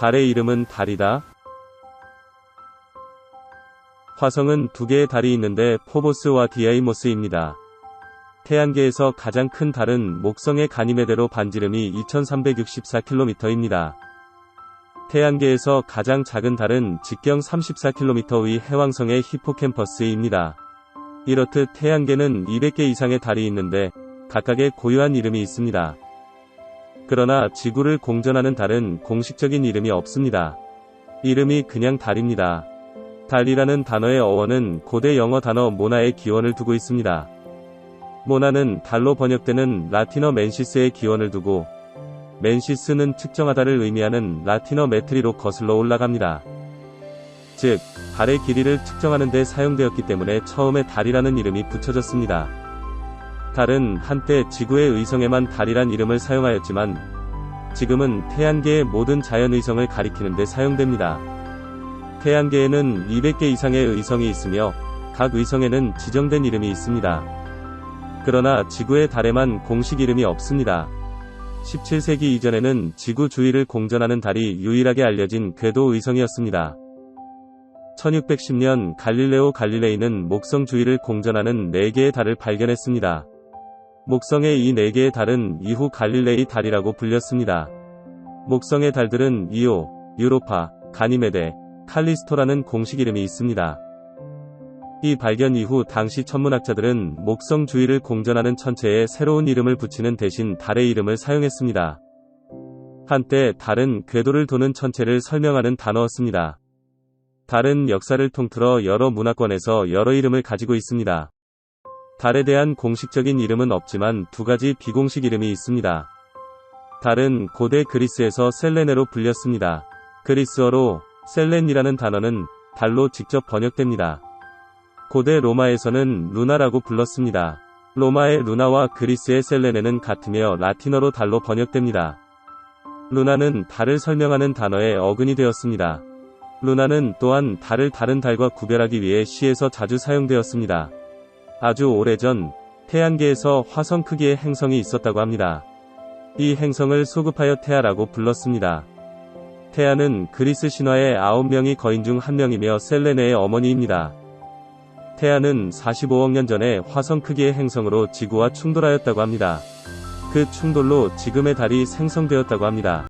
달의 이름은 달이다. 화성은 두 개의 달이 있는데 포보스와 디아이모스입니다. 태양계에서 가장 큰 달은 목성의 가니메데로 반지름이 2364km입니다. 태양계에서 가장 작은 달은 직경 34km의 해왕성의 히포캠퍼스입니다. 이렇듯 태양계는 200개 이상의 달이 있는데 각각의 고유한 이름이 있습니다. 그러나 지구를 공전하는 달은 공식적인 이름이 없습니다. 이름이 그냥 달입니다. 달이라는 단어의 어원은 고대 영어 단어 모나의 기원을 두고 있습니다. 모나는 달로 번역되는 라틴어 맨시스의 기원을 두고 맨시스는 측정하다를 의미하는 라틴어 메트리로 거슬러 올라갑니다. 즉, 달의 길이를 측정하는 데 사용되었기 때문에 처음에 달이라는 이름이 붙여졌습니다. 달은 한때 지구의 의성에만 달이란 이름을 사용하였지만 지금은 태양계의 모든 자연의성을 가리키는 데 사용됩니다. 태양계에는 200개 이상의 의성이 있으며 각 의성에는 지정된 이름이 있습니다. 그러나 지구의 달에만 공식 이름이 없습니다. 17세기 이전에는 지구 주위를 공전하는 달이 유일하게 알려진 궤도 의성이었습니다. 1610년 갈릴레오 갈릴레이는 목성 주위를 공전하는 4개의 달을 발견했습니다. 목성의 이 4개의 달은 이후 갈릴레이 달이라고 불렸습니다. 목성의 달들은 이오, 유로파, 가니메데, 칼리스토라는 공식 이름이 있습니다. 이 발견 이후 당시 천문학자들은 목성 주위를 공전하는 천체에 새로운 이름을 붙이는 대신 달의 이름을 사용했습니다. 한때 달은 궤도를 도는 천체를 설명하는 단어였습니다. 달은 역사를 통틀어 여러 문화권에서 여러 이름을 가지고 있습니다. 달에 대한 공식적인 이름은 없지만 두 가지 비공식 이름이 있습니다. 달은 고대 그리스에서 셀레네로 불렸습니다. 그리스어로 셀렌이라는 단어는 달로 직접 번역됩니다. 고대 로마에서는 루나라고 불렀습니다. 로마의 루나와 그리스의 셀레네는 같으며 라틴어로 달로 번역됩니다. 루나는 달을 설명하는 단어의 어근이 되었습니다. 루나는 또한 달을 다른 달과 구별하기 위해 시에서 자주 사용되었습니다. 아주 오래전 태양계에서 화성 크기의 행성이 있었다고 합니다. 이 행성을 소급하여 태아라고 불렀습니다. 태아는 그리스 신화의 9명이 거인 중한 명이며 셀레네의 어머니입니다. 태아는 45억 년 전에 화성 크기의 행성으로 지구와 충돌하였다고 합니다. 그 충돌로 지금의 달이 생성되었다고 합니다.